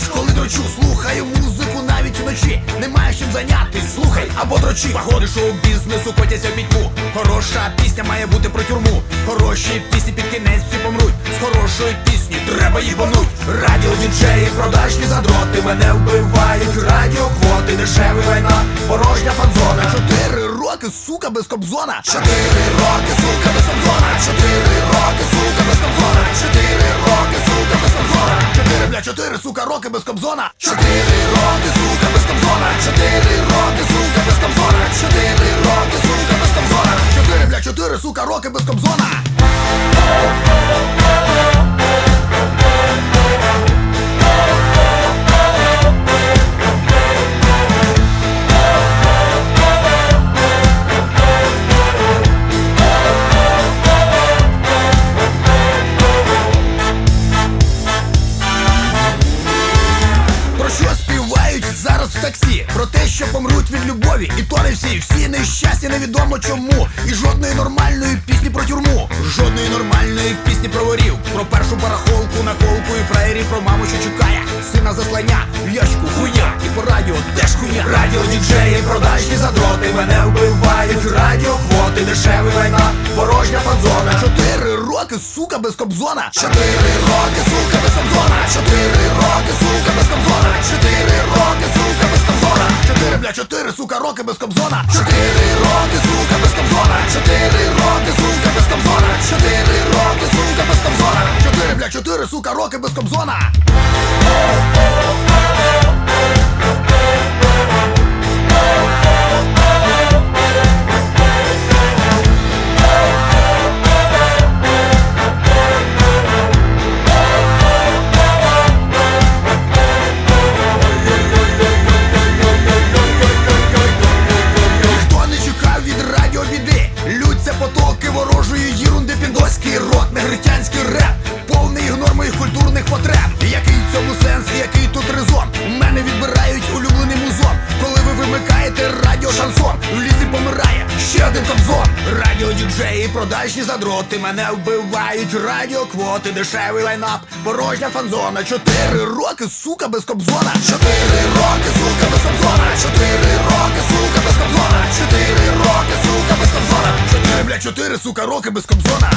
ніч, коли дрочу, слухаю музику навіть вночі. Немає чим зайнятись, слухай або дрочі. Погоди шоу бізнесу котяться в пітьму. Хороша пісня має бути про тюрму. Хороші пісні під кінець всі помруть. З хорошої пісні треба їбануть. Радіо діджеї, продажні задроти. Мене вбивають, радіо квоти, дешевий вайна, порожня фанзона. Чотири роки, сука, без кобзона. Чотири роки, сука, без кобзона. Чотири роки, сука, без кобзона. Чотири роки. Чотири, сука, роки без кобзона. Чотири роки, сука, без кобзона. Чотири роки, сука, без кобзона. Чотири роки, сука, без кобзона. Чотири, бля, чотири, сука, роки без кобзона. Що помруть від любові, і то не всі, всі нещасті, невідомо чому. І жодної нормальної пісні про тюрму, жодної нормальної пісні про ворів, про першу барахолку, наколку і фраєрів, про маму, що чекає, сина заслання, в ящику хуйня, і по радіо теж хуйня. Радіо діджеї, продажні задроти, мене вбивають, радіоквоти, дешевий війна, порожня фанзона. Чотири роки, сука, без кобзона. Чотири роки, сука, без кобзона. Чотири роки, сука, без кобзона. Чотири роки, сука, без кобзона. Чотири, бля, чотири, сука, роки без кобзона. Чотири роки, сука, без кобзона. Чотири роки, сука, без кобзона. Чотири роки, сука, без кобзона. Чотири, бля, чотири, сука, роки без кобзона. Негритянський реп Повний ігнор моїх культурних потреб. Який цьому сенс, який тут резон? Мене відбирають улюблений музон. Коли ви вимикаєте радіо шансон В лісі помирає ще один кобзон. Радіо діджеї, продажні задроти Мене вбивають. Радіоквоти Дешевий лайнап, порожня фанзона. Чотири роки, сука, без кобзона. Чотири роки, сука, без кобзона. Чотири роки, сука, без кобзона. Чотири роки, сука, без кобзона. Чотири, бля, чотири, сука, роки без кобзона